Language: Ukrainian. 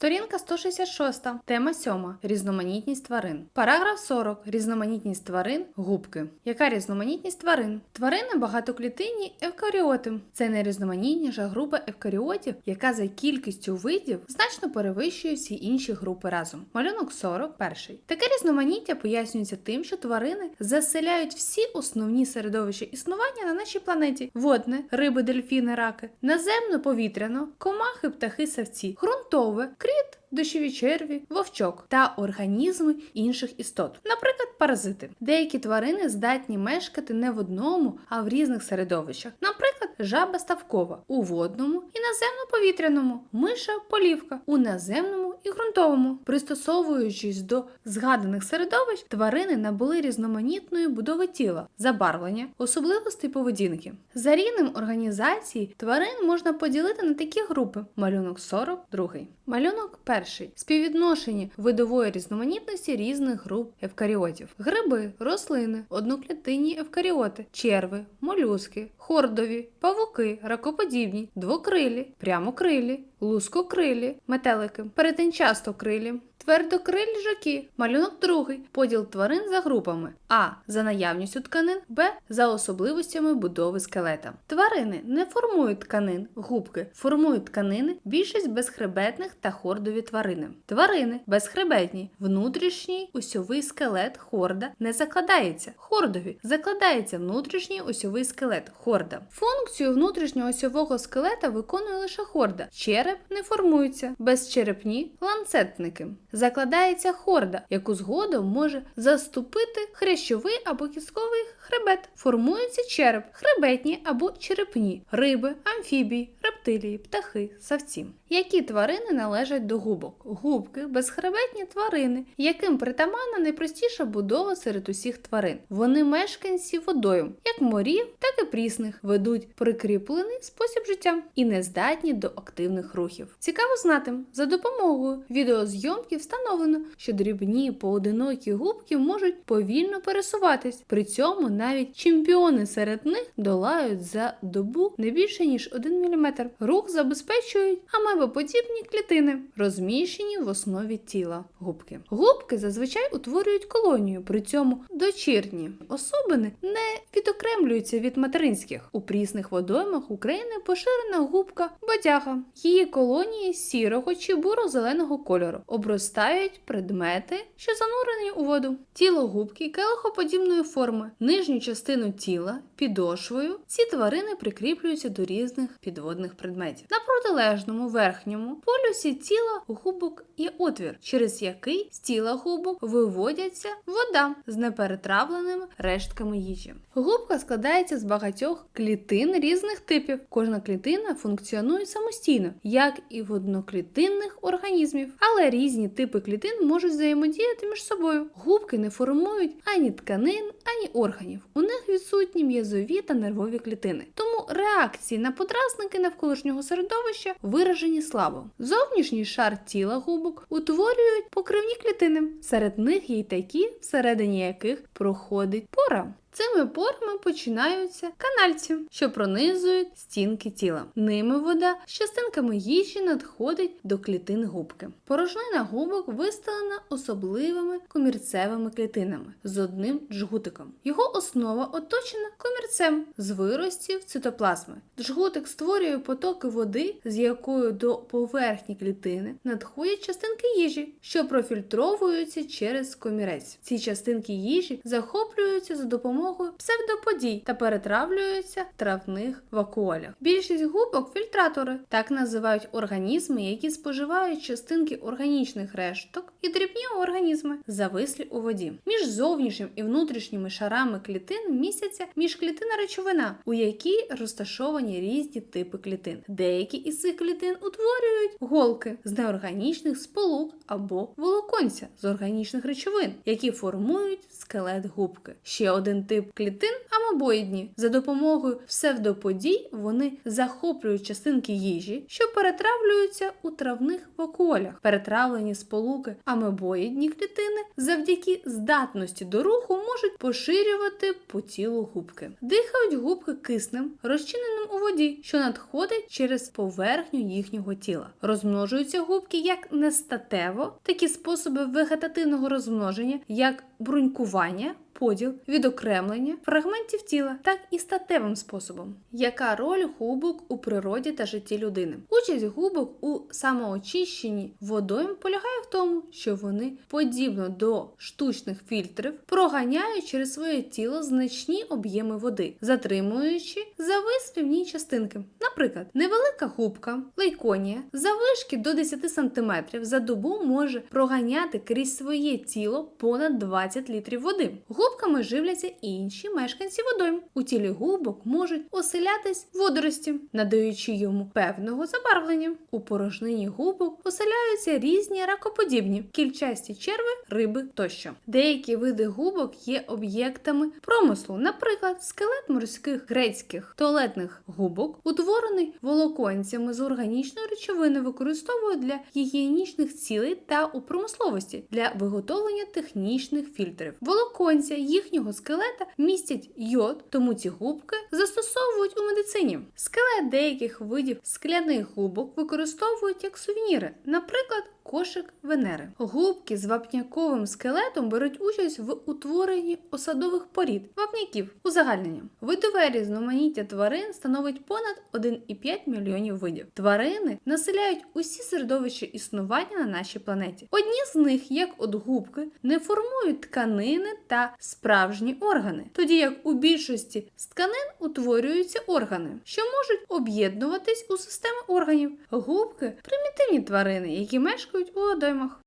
Сторінка 166. Тема 7. Різноманітність тварин. Параграф 40. Різноманітність тварин. Губки. Яка різноманітність тварин? Тварини багатоклітинні евкаріоти. Це найрізноманітніша група евкаріотів, яка за кількістю видів значно перевищує всі інші групи разом. Малюнок 40. Перший. Таке різноманіття пояснюється тим, що тварини заселяють всі основні середовища існування на нашій планеті: водне, риби, дельфіни, раки, наземно, повітряно, комахи, птахи, савці, ґрунтове, кріт, дощові черві, вовчок та організми інших істот, наприклад, паразити. Деякі тварини здатні мешкати не в одному, а в різних середовищах. Наприклад, жаба ставкова у водному і наземно-повітряному, миша полівка у наземному і ґрунтовому. Пристосовуючись до згаданих середовищ, тварини набули різноманітної будови тіла, забарвлення, особливостей поведінки. За рівнем організації тварин можна поділити на такі групи: малюнок 42. Малюнок перший співвідношення видової різноманітності різних груп евкаріотів: гриби, рослини, одноклітинні евкаріоти, черви, молюски, хордові, павуки, ракоподібні, двокрилі, прямокрилі, лускокрилі, метелики, перетинчастокрилі. Твердокрилі жаки, малюнок другий, поділ тварин за групами: А. За наявністю тканин, Б. За особливостями будови скелета. Тварини не формують тканин, губки формують тканини, більшість безхребетних та хордові тварини. Тварини безхребетні, внутрішній осьовий скелет хорда не закладається. Хордові закладається внутрішній осьовий скелет хорда. Функцію внутрішнього осьового скелета виконує лише хорда. Череп не формується, безчерепні ланцетники. Закладається хорда, яку згодом може заступити хрящовий або кістковий хребет. Формується череп, хребетні або черепні, риби, амфібії, рептилії, птахи, савці. Які тварини належать до губок? Губки безхребетні тварини, яким притаманна найпростіша будова серед усіх тварин. Вони мешканці водойм, як морів, так і прісних, ведуть прикріплений спосіб життя і не здатні до активних рухів. Цікаво знати, за допомогою відеозйомки встановлено, що дрібні поодинокі губки можуть повільно пересуватись. При цьому навіть чемпіони серед них долають за добу не більше ніж 1 мм. Рух забезпечують амебоподібні клітини, розміщені в основі тіла губки. Губки зазвичай утворюють колонію, при цьому дочірні особини не відокремлюються від материнських. У прісних водоймах України поширена губка бодяга. Її колонії сірого чи буро-зеленого кольору обростають предмети, що занурені у воду. Тіло губки келихоподібної форми, нижню частину тіла підошвою. Ці тварини прикріплюються до різних підводних предметів. На протилежному верхньому полюсі тіла губок є отвір, через який з тіла губок виводяться вода з неперетравленими рештками їжі. Губка складається з багатьох клітин різних типів. Кожна клітина функціонує самостійно, як і в одноклітинних організмів, але різні типи клітин можуть взаємодіяти між собою. Губки не формують ані тканин, ані органів. У них відсутні м'язові та нервові клітини. Тому реакції на подразники навколишнього середовища виражені слабо. Зовнішній шар тіла губок утворюють покривні клітини. Серед них є й такі, всередині яких проходить пора. Цими порами починаються канальці, що пронизують стінки тіла. Ними вода з частинками їжі надходить до клітин губки. Порожнина губок виставлена особливими комірцевими клітинами з одним джгутиком. Його основа оточена комірцем з виростів цитоплазми. Джгутик створює потоки води, з якою до поверхні клітини надходять частинки їжі, що профільтровуються через комірець. Ці частинки їжі захоплюються за допомогою псевдоподій та перетравлюються в травних вакуолях. Більшість губок фільтратори, так називають організми, які споживають частинки органічних решток і дрібні організми, завислі у воді. Між зовнішнім і внутрішніми шарами клітин містяться міжклітинна речовина, у якій розташовані різні типи клітин. Деякі із цих клітин утворюють голки з неорганічних сполук або волоконця з органічних речовин, які формують скелет губки. Ще один тип клітин амебоїдні. За допомогою псевдоподій вони захоплюють частинки їжі, що перетравлюються у травних вакуолях. Перетравлені сполуки амебоїдні клітини завдяки здатності до руху можуть поширювати по тілу губки. Дихають губки киснем, розчиненим у воді, що надходить через поверхню їхнього тіла. Розмножуються губки як нестатево, такі способи вегетативного розмноження, як брунькування. Поділ, відокремлення фрагментів тіла, так і статевим способом. Яка роль губок у природі та житті людини? Участь губок у самоочищенні водойм полягає в тому, що вони, подібно до штучних фільтрів, проганяють через своє тіло значні об'єми води, затримуючи завислі в ній частинки. Наприклад, невелика губка лейконія завишки до 10 см за добу може проганяти крізь своє тіло понад 20 літрів води. Губками живляться інші мешканці водойм. У тілі губок можуть оселятись водорості, надаючи йому певного забарвлення. У порожнині губок оселяються різні ракоподібні, кільчасті черви, риби тощо. Деякі види губок є об'єктами промислу, наприклад, скелет морських грецьких туалетних губок, утворений волоконцями з органічної речовини, використовують для гігієнічних цілей та у промисловості для виготовлення технічних фільтрів. Волоконця їхнього скелета містять йод, тому ці губки застосовують у медицині. Скелет деяких видів скляних губок використовують як сувеніри, наприклад. Кошик Венери. Губки з вапняковим скелетом беруть участь в утворенні осадових порід вапняків узагальнення. Видове різноманіття тварин становить понад 1,5 мільйонів видів. Тварини населяють усі середовища існування на нашій планеті. Одні з них, як от губки, не формують тканини та справжні органи, тоді як у більшості з тканин утворюються органи, що можуть об'єднуватись у системи органів. Губки примітивні тварини, які мешкають у водоймах.